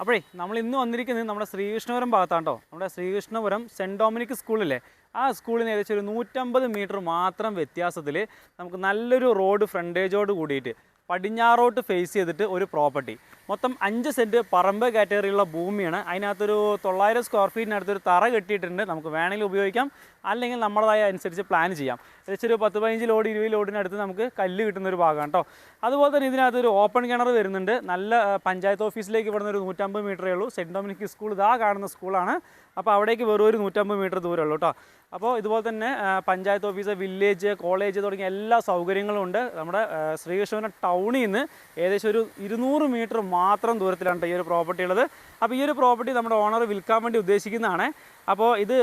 അപ്പോഴേ നമ്മൾ ഇന്ന് വന്നിരിക്കുന്നത് നമ്മുടെ ശ്രീകൃഷ്ണപുരം ഭാഗത്താണ് നമ്മുടെ ശ്രീകൃഷ്ണപുരം സെന്റ് ഡൊമിനിക് സ്കൂളിലെ ആ സ്കൂളിന് ഏകദേശം ഒരു നൂറ്റമ്പത് മീറ്റർ മാത്രം വ്യത്യാസത്തിൽ നമുക്ക് നല്ലൊരു റോഡ് ഫ്രണ്ടേജോട് കൂടിയിട്ട് പടിഞ്ഞാറോട്ട് ഫേസ് ചെയ്തിട്ട് ഒരു പ്രോപ്പർട്ടി. മൊത്തം അഞ്ച് സെന്റ് പറമ്പ് കാറ്റഗറിയുള്ള ഭൂമിയാണ്. അതിനകത്തൊരു തൊള്ളായിരം സ്ക്വയർ ഫീറ്റിനടുത്തൊരു തറ കെട്ടിയിട്ടുണ്ട്. നമുക്ക് വേണമെങ്കിൽ ഉപയോഗിക്കാം. അല്ലെങ്കിൽ നമ്മുടേതായ അനുസരിച്ച് പ്ലാൻ ചെയ്യാം. ഏകദേശം ഒരു പത്ത് പതിനഞ്ച് ലോഡ് ഇരുപത് ലോഡിനടുത്ത് നമുക്ക് കല്ല് കിട്ടുന്ന ഒരു ഭാഗമാണ് കേട്ടോ അതുപോലെ തന്നെ ഇതിനകത്ത് ഒരു ഓപ്പൺ കിണർ വരുന്നുണ്ട്. നല്ല പഞ്ചായത്ത് ഓഫീസിലേക്ക് ഇവിടുന്ന് ഒരു നൂറ്റമ്പത് മീറ്ററേ ഉള്ളൂ. സെന്റ് ഡൊമിനിക് സ്കൂൾ ഇതാ കാണുന്ന സ്കൂളാണ് അപ്പോൾ അവിടേക്ക് വെറും ഒരു നൂറ്റമ്പത് മീറ്റർ ദൂരമേ ഉള്ളൂ കേട്ടോ അപ്പോൾ ഇതുപോലെ തന്നെ പഞ്ചായത്ത് ഓഫീസ് വില്ലേജ് കോളേജ് തുടങ്ങിയ എല്ലാ സൗകര്യങ്ങളും ഉണ്ട്. നമ്മുടെ ശ്രീകൃഷ്ണപുരം ടൗണിൽ നിന്ന് ഏകദേശം ഒരു ഇരുന്നൂറ് മീറ്റർ മാത്രം ദൂരത്തിലാണ് ഈ ഒരു പ്രോപ്പർട്ടി ഉള്ളത്. അപ്പോൾ ഈ ഒരു പ്രോപ്പർട്ടി നമ്മുടെ ഓണർ വിൽക്കാൻ വേണ്ടി ഉദ്ദേശിക്കുന്നതാണ്. അപ്പോൾ ഇത്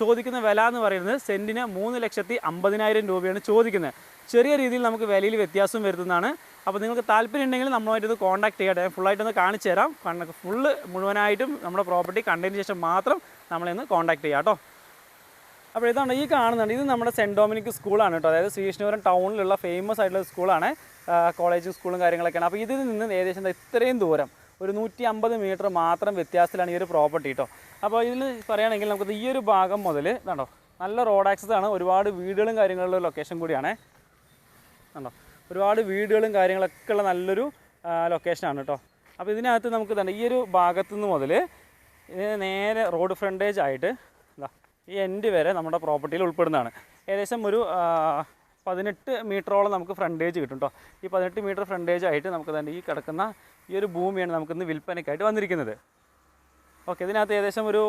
ചോദിക്കുന്ന വില എന്ന് പറയുന്നത് സെന്റിന് മൂന്ന് ലക്ഷത്തി അമ്പതിനായിരം രൂപയാണ് ചോദിക്കുന്നത്. ചെറിയ രീതിയിൽ നമുക്ക് വിലയിൽ വ്യത്യാസം വരുന്നതാണ് അപ്പോൾ നിങ്ങൾക്ക് താല്പര്യം ഉണ്ടെങ്കിൽ നമ്മളുമായിട്ട് ഇത് കോൺടാക്ട് ചെയ്യട്ടെ. ഫുള്ളായിട്ടൊന്ന് കാണിച്ചു തരാം ഫുള്ള് മുഴുവനായിട്ടും നമ്മുടെ പ്രോപ്പർട്ടി കണ്ടതിന് ശേഷം മാത്രം നമ്മളെ ഒന്ന് കോൺടാക്ട് ചെയ്യാം കേട്ടോ അപ്പോൾ ഇതാണ് ഈ കാണുന്നുണ്ട്. ഇത് നമ്മുടെ സെന്റ് ഡൊമിനിക് സ്കൂളാണ് കേട്ടോ. അതായത് ശ്രീകൃഷ്ണപുരം ടൗണിലുള്ള ഫേമസ് ആയിട്ടുള്ള സ്കൂളാണ്. കോളേജും സ്കൂളും കാര്യങ്ങളൊക്കെയാണ്. അപ്പോൾ ഇതിൽ നിന്ന് ഏകദേശം ഇത്രയും ദൂരം ഒരു നൂറ്റി അമ്പത് മീറ്റർ മാത്രം വ്യത്യാസത്തിലാണ് ഈ ഒരു പ്രോപ്പർട്ടി കേട്ടോ അപ്പോൾ ഇതിൽ പറയുകയാണെങ്കിൽ നമുക്ക് ഈ ഒരു ഭാഗം മുതൽ ഇതാണോ നല്ല റോഡ് ആക്സസ് ആണ്. ഒരുപാട് വീടുകളും കാര്യങ്ങളുള്ള ലൊക്കേഷൻ കൂടിയാണ്. കണ്ടോ ഒരുപാട് വീടുകളും കാര്യങ്ങളൊക്കെ ഉള്ള നല്ലൊരു ലൊക്കേഷനാണ് കേട്ടോ. അപ്പോൾ ഇതിനകത്ത് നമുക്ക് തന്നെ ഈ ഒരു ഭാഗത്തുനിന്ന് മുതൽ നേരെ റോഡ് ഫ്രണ്ടേജ് ആയിട്ട് ഈ എൻഡ് വരെ നമ്മുടെ പ്രോപ്പർട്ടിയിൽ ഉൾപ്പെടുന്നതാണ്. ഏകദേശം ഒരു പതിനെട്ട് മീറ്ററോളം നമുക്ക് ഫ്രണ്ടേജ് കിട്ടും കേട്ടോ ഈ പതിനെട്ട് മീറ്റർ ഫ്രണ്ടേജ് ആയിട്ട് നമുക്ക് തന്നെ ഈ കിടക്കുന്ന ഈ ഒരു ഭൂമിയാണ് നമുക്കിന്ന് വിൽപ്പനയ്ക്കായിട്ട് വന്നിരിക്കുന്നത്. ഓക്കെ ഇതിനകത്ത് ഏകദേശം ഒരു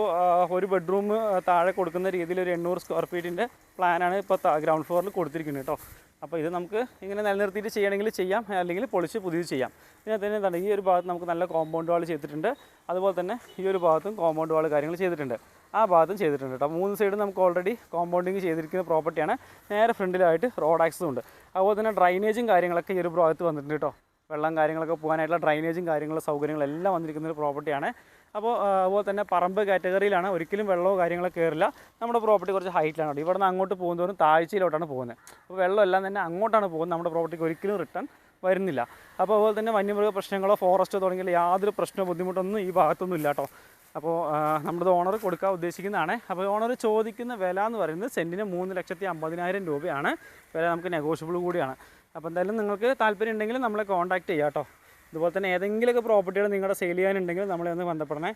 ഒരു ബെഡ്റൂം താഴെ കൊടുക്കുന്ന രീതിയിൽ ഒരു എണ്ണൂറ് സ്ക്വയർ ഫീറ്റിന്റെ പ്ലാനാണ് ഇപ്പോൾ ഗ്രൗണ്ട് ഫ്ലോറിൽ കൊടുത്തിരിക്കുന്നത് കേട്ടോ അപ്പോൾ ഇത് നമുക്ക് ഇങ്ങനെ നിലനിർത്തിയിട്ട് ചെയ്യണമെങ്കിൽ ചെയ്യാം അല്ലെങ്കിൽ പൊളിച്ച് പുതിയത് ചെയ്യാം. ഇതിനകത്ത് തന്നെ എന്താണ് ഈ ഒരു ഭാഗത്ത് നമുക്ക് നല്ല കോമ്പൗണ്ട് വാൾ ചെയ്തിട്ടുണ്ട്. അതുപോലെ തന്നെ ഈ ഒരു ഭാഗത്തും കോമ്പൗണ്ട് വാൾ കാര്യങ്ങൾ ചെയ്തിട്ടുണ്ട്. ആ ഭാഗത്തും ചെയ്തിട്ടുണ്ട് കേട്ടോ. മൂന്ന് സൈഡും നമുക്ക് ഓൾറെഡി കോമ്പൗണ്ടിങ് ചെയ്തിരിക്കുന്ന പ്രോപ്പർട്ടിയാണ് നേരെ ഫ്രണ്ടിലായിട്ട് റോഡ് ആക്സസും ഉണ്ട്. അതുപോലെ തന്നെ ഡ്രൈനേജും കാര്യങ്ങളൊക്കെ ഈ ഒരു ഭാഗത്ത് വന്നിട്ടുണ്ട് കേട്ടോ. വെള്ളം കാര്യങ്ങളൊക്കെ പോകാനായിട്ടുള്ള ഡ്രൈനേജും കാര്യങ്ങളും സൗകര്യങ്ങളും എല്ലാം വന്നിരിക്കുന്ന ഒരു പ്രോപ്പർട്ടിയാണ് അപ്പോൾ അതുപോലെ തന്നെ പറമ്പ് കാറ്റഗറിയിലാണ് ഒരിക്കലും വെള്ളമോ കാര്യങ്ങളോ കയറില്ല നമ്മുടെ പ്രോപ്പർട്ടി കുറച്ച് ഹൈറ്റിലാണ് ഇവിടെ നിന്ന് അങ്ങോട്ട് പോകുന്നതോറും താഴ്ചയിലോട്ടാണ് പോകുന്നത്. അപ്പോൾ വെള്ളമെല്ലാം തന്നെ അങ്ങോട്ടാണ് പോകുന്നത്. നമ്മുടെ പ്രോപ്പർട്ടിക്ക് ഒരിക്കലും റിട്ടേൺ വരുന്നില്ല. അപ്പോൾ അതുപോലെ തന്നെ വന്യമൃഗ പ്രശ്നങ്ങളോ ഫോറസ്റ്റോ തുടങ്ങിയ യാതൊരു പ്രശ്നമോ ബുദ്ധിമുട്ടൊന്നും ഈ ഭാഗത്തൊന്നും ഇല്ല കേട്ടോ. അപ്പോൾ നമ്മുടെ ഓണർ കൊടുക്കാൻ ഉദ്ദേശിക്കുന്നതാണ്. അപ്പോൾ ഓണർ ചോദിക്കുന്ന വില എന്ന് പറയുന്നത് സെന്റിന് മൂന്ന് ലക്ഷത്തി അമ്പതിനായിരം രൂപയാണ്. വില നമുക്ക് നെഗോഷ്യബിൾ കൂടിയാണ്. അപ്പോൾ എന്തായാലും നിങ്ങൾക്ക് താല്പര്യം ഉണ്ടെങ്കിൽ നമ്മളെ കോൺടാക്ട് ചെയ്യാം കേട്ടോ. ഇതുപോലെ തന്നെ ഏതെങ്കിലുമൊക്കെ പ്രോപ്പർട്ടികൾ നിങ്ങളുടെ സെയിൽ ചെയ്യാനുണ്ടെങ്കിൽ നമ്മളെ ഒന്ന് ബന്ധപ്പെടണേ.